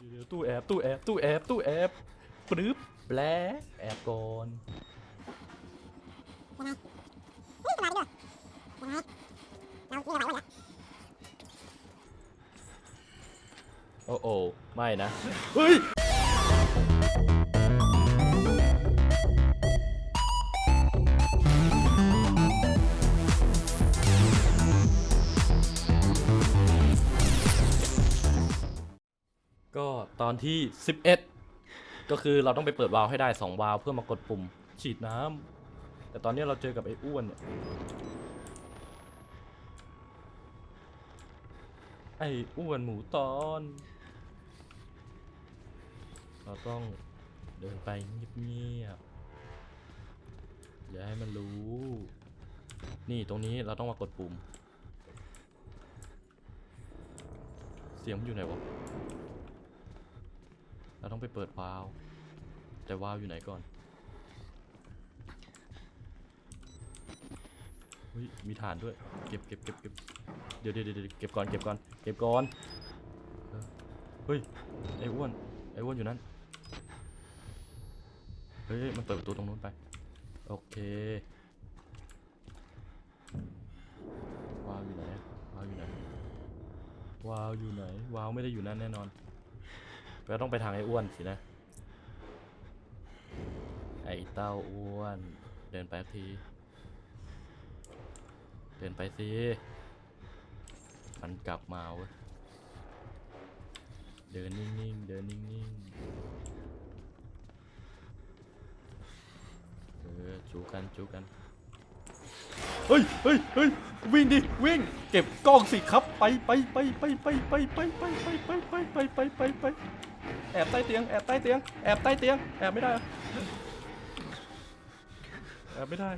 ดี๋ยวตู้แอบตู้แอบตู้แอบตู้แอบปรึ๊บแปลแอบก่อนโอ้โอ้ไม่นะ เฮ้ย ตอนที่ 11 ก็คือเราต้องไปเปิดวาล์วให้ได้ 2 วาล์วเพื่อมากดปุ่มฉีดน้ำแต่ตอนนี้เราเจอกับไอ้อ้วนเนี่ยไอ้อ้วนหมูตอน เราต้องเดินไปเงียบๆอย่าให้มันรู้ นี่ตรงนี้เราต้องมากดปุ่ม เสียงมันอยู่ไหนวะ เราต้องไปเปิดวาล์วแต่วาล์วอยู่ไหนก่อนเฮ้ยมีฐานด้วย เก็บเก็บเก็บเก็บเดี๋ยวเดี๋ยวเดี๋ยวเก็บก่อนเก็บก่อนเก็บก่อนเฮ้ยไอ้อ้วนไอ้อ้วนอยู่นั่นเฮ้ยมันเปิดประตูตรงนู้นไปโอเควาวอยู่ไหนวาวอยู่ไหนวาวอยู่ไหนวาวไม่ได้อยู่นั่นแน่นอน เราต้องไปทางไอ้อ้วนสินะ ไอ้เต้าอ้วน เดินไปที เดินไปสิ มันกลับมาเว้ย เดินนิ่งๆ เดินนิ่งๆ เออจูกันจูกัน เฮ้ยเฮ้ยเฮ้ยวิ่งดิ วิ่ง เก็บกล้องสิครับ ไปไปไปไปไปไปไปไปไปไปไปไปไปไป แอบใต้เตียงแอบใต้เตียงแอบใต้เตียงแอบไม่ได้แอบไม่ได้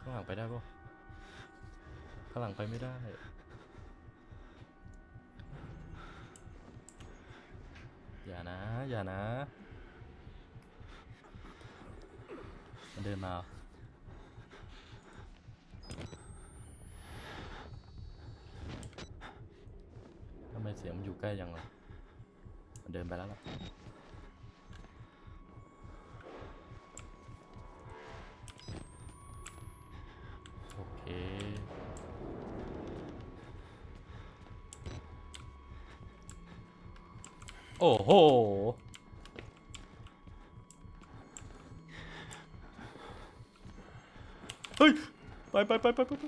ข้างหลังไปได้ปะข้างหลังไปไม่ได้อย่านะอย่านะ มันเดินมา เหรอทำไมเสียงมันอยู่ใกล้ยังล่ะมันเดินไปแล้วล่ะโอเคโอ้โหเฮ้ยไปไปไปไปไปไป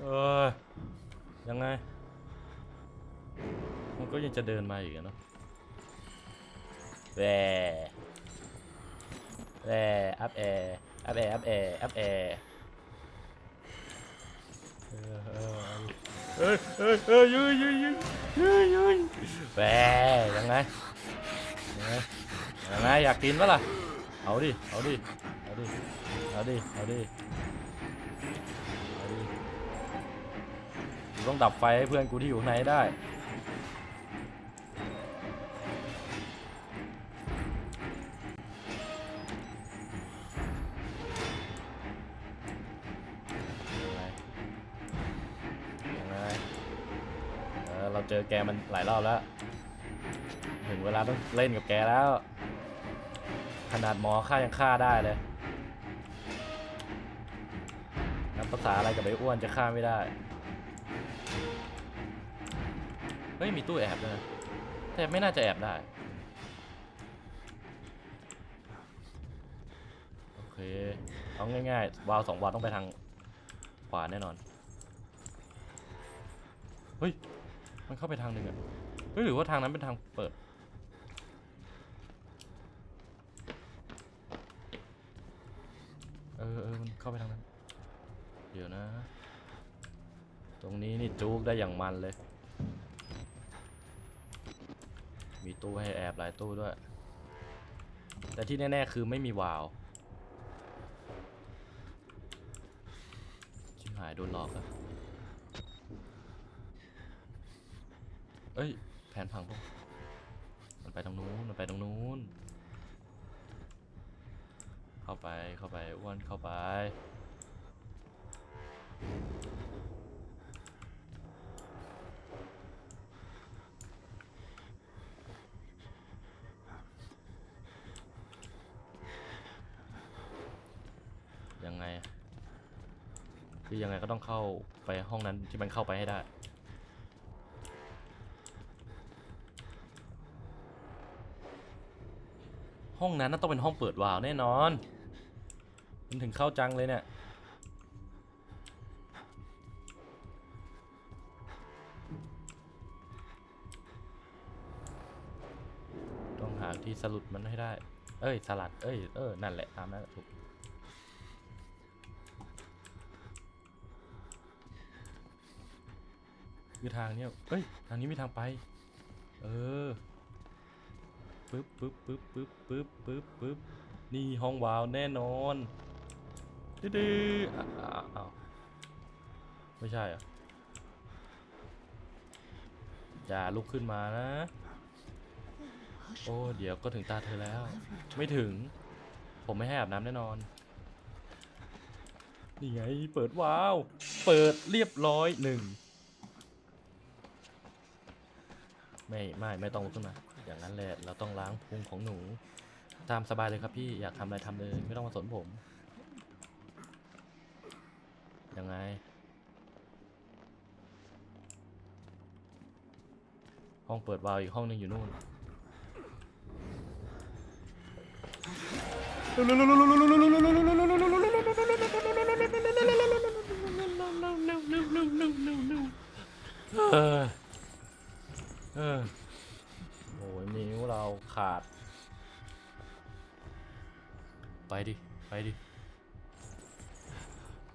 เออ ยังไง มันก็ยังจะเดินมาอีกเนาะแหวแหวอัพแอร์อัพแอร์อัพแอร์อัพแอร์เอ้ยเอ้ยเอ้ยยืยยืยยืยยืยยืยแหวยังไงยังไงยังไงอยากกินปะล่ะเอาดิ เอาดิ เอาดิ เอาดิ เอาดิกู ต้องดับไฟให้เพื่อนกูที่อยู่ข้างในได้เออเราเจอแกมันหลายรอบแล้ว ถึงเวลาต้องเล่นกับแกแล้ว ขนาดหมอฆ่ายังฆ่าได้เลยนับภาษาอะไรกับไอ้อ้วนจะฆ่าไม่ได้ เฮ้ยมีตู้แอบด้วยนะแต่ไม่น่าจะแอบได้ โอเค เอาง่ายๆ วาล์วสองวาล์วต้องไปทางขวาแน่นอน เฮ้ย มันเข้าไปทางหนึ่งอะเฮ้ยหรือว่าทางนั้นเป็นทางเปิด เออเออมันเข้าไปทางนั้น เดี๋ยวนะ ตรงนี้นี่จูกได้อย่างมันเลย มีตู้ให้แอบหลายตู้ด้วย แต่ที่แน่ ๆ คือไม่มีวาล์วชิบหายโดนหลอกแล้วเอ้ย แผนพังปะมันไปตรงนู้น มันไปตรงนู้น เข้าไป เข้าไปอ้วนเข้าไป ยังไงอะ คือยังไงก็ต้องเข้าไปห้องนั้นที่มันเข้าไปให้ได้ห้องนั้นน่าต้องเป็นห้องเปิดวาล์วแน่นอน มันถึงเข้าจังเลยเนี่ย ต้องหาที่สรุปมันให้ได้ เอ้ย สลัด เอ้ย เออ นั่นแหละ ตามนั้นถูก คือทางเนี้ยเอ้ย ทางนี้มีทางไป เออ ปึ๊บปึ๊บปึ๊บปึ๊บปึ๊บปึ๊บปึ๊บนี่ห้องวาวแน่นอน ดื้อๆอะอะอ้าวไม่ใช่อะอย่าลุกขึ้นมานะ โอ้ เดี๋ยวก็ถึงตาเธอแล้ว ไม่ถึง ผมไม่ให้อาบน้ำแน่นอน นี่ไง เปิดวาว เปิดเรียบร้อยหนึ่ง ไม่ไม่ไม่ต้องลุกขึ้นมา อย่างนั้นแหละเราต้องล้างพุงของหนู ตามสบายเลยครับพี่อยากทำอะไรทำเลยไม่ต้องมาสนผม ยังไง ห้องเปิดวาล์วอีกห้องหนึงอยู่นู่นเออ เออโอ้ยนิ้วเราขาด ไปดิ ไปดิ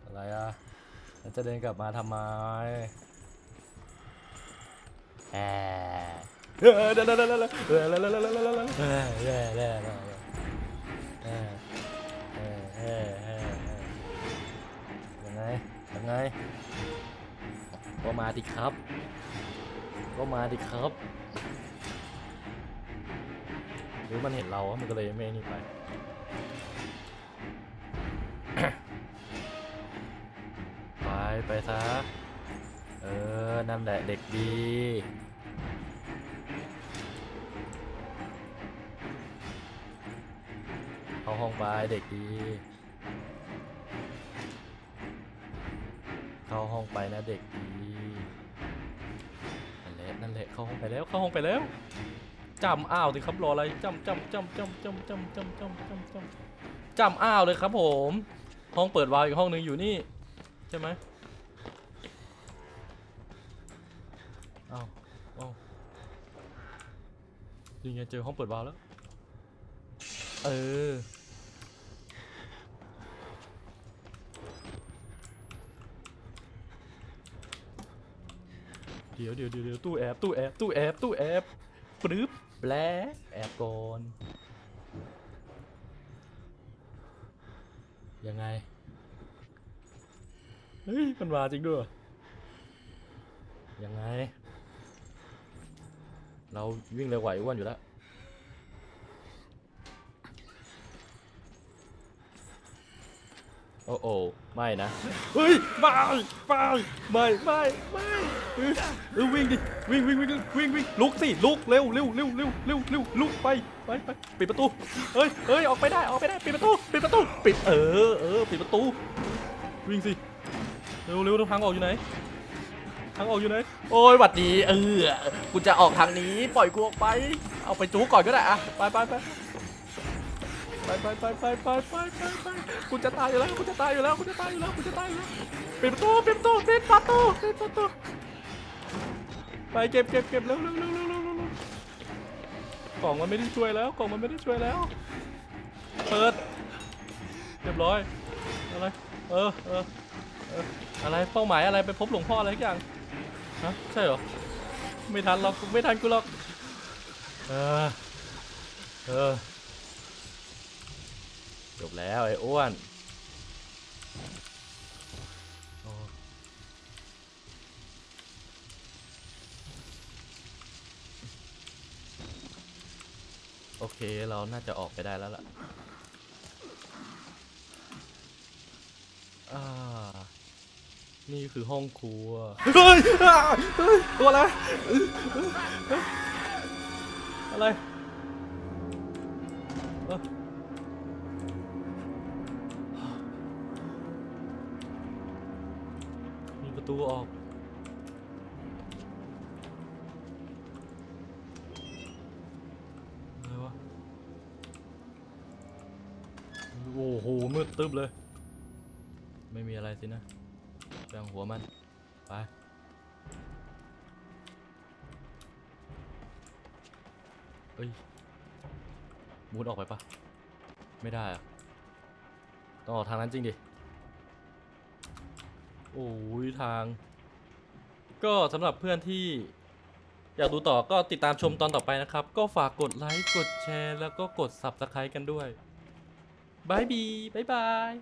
อะไรอะแล้วจะเดินกลับมาทำไมแอบเออเดี๋ยวเดี๋ยวเดี๋ยวเดี๋ยวเออเดี๋ยวเดี๋ยวเดี๋ยวเดี๋ยวเดี๋ยวเดี๋ยวเออเดี๋ยวเดี๋ยวเดี๋ยวเดี๋ยวเออเออเออเออเออยังไงยังไงก็มาดิครับ ก็มาดิครับ หรือมันเห็นเราอะมันก็เลยไม่นี่ไปไปไปซะ เออ นั่นแหละเด็กดีเข้าห้องไปเด็กดีเข้าห้องไปนะเด็กดี ละนั่นแหละเข้าห้องไปแล้วเข้าห้องไปแล้วจำอ้าวสิครับรออะไรจำจำจำจำจำจำจำจำจำจำจำอ้าวเลยครับผม ห้องเปิดวาวอีกห้องหนึ่งอยู่นี่ ใช่ไหมอ้าวอ้าวนี่ไงเจอห้องเปิดวาวแล้ว เออ ดี๋ยวเดี๋ยวเดี๋ยวเดี๋ยวตู้แอบตู้แอบตู้แอบตู้แอบปรึ๊บแบลแอบก่อนยังไงเฮ้ยมันมาจริงด้วยยังไง เราวิ่งเร็วไหวอ้วนอยู่แล้ว อ้โอ้ไม่นะ เฮ้ยไม่ไม่ไม่ไม่ไม่เออวิ่งดิ วิ่งวิ่งวิ่งวิ่งวิ่งลุกสิ ลุก เร็วเร็วเร็วเร็วเร็วเร็วลุกไปไปไปปิดประตู เฮ้ยเฮ้ยออกไปได้ ออกไปได้ ปิดประตู ปิดประตู ปิด เออเออปิดประตู วิ่งสิ เร็วเร็วทางออกอยู่ไหน ทางออกอยู่ไหน โอ้ยหวัดดี เออ กูจะออกทางนี้ ปล่อยกูออกไป เอาไปจูก่อนก็ได้อะไปไปไป ไปไปไปไปไปไปไปไปกูจะตายอยู่แล้วกูจะตายอยู่แล้วกูจะตายอยู่แล้วกูจะตายอยู่แล้วปิดประตูปิดประตูปิดประตูปิดประตูไปเก็บเก็บเก็บเร็วเร็วเร็วเร็วเร็วเร็วกล่องมันไม่ได้ช่วยแล้วกล่องมันไม่ได้ช่วยแล้ว เปิดเรียบร้อยอะไรเออเออเอออะไรเป้าหมายอะไรไปพบหลวงพ่ออะไรสักอย่างฮะใช่เหรอไม่ทันหรอกไม่ทันกูหรอกเออเออ จบแล้วไอ้อ้วนโอเค เราน่าจะออกไปได้แล้วล่ะอ่า นี่คือห้องครัว เฮ้ยตัวอะไร อะไร โอ้โหมืดตึ๊บเลย ไม่มีอะไรสินะแปลงหัวมัน ไปเอ้ยมูดออกไปปะไม่ได้อะต้องออกทางนั้นจริงดิ โอ้ยทาง ก็สำหรับเพื่อนที่อยากดูต่อก็ติดตามชมตอนต่อไปนะครับ ก็ฝากกดไลค์ กดแชร์ แล้วก็กด Subscribe กันด้วย บายบีบายบาย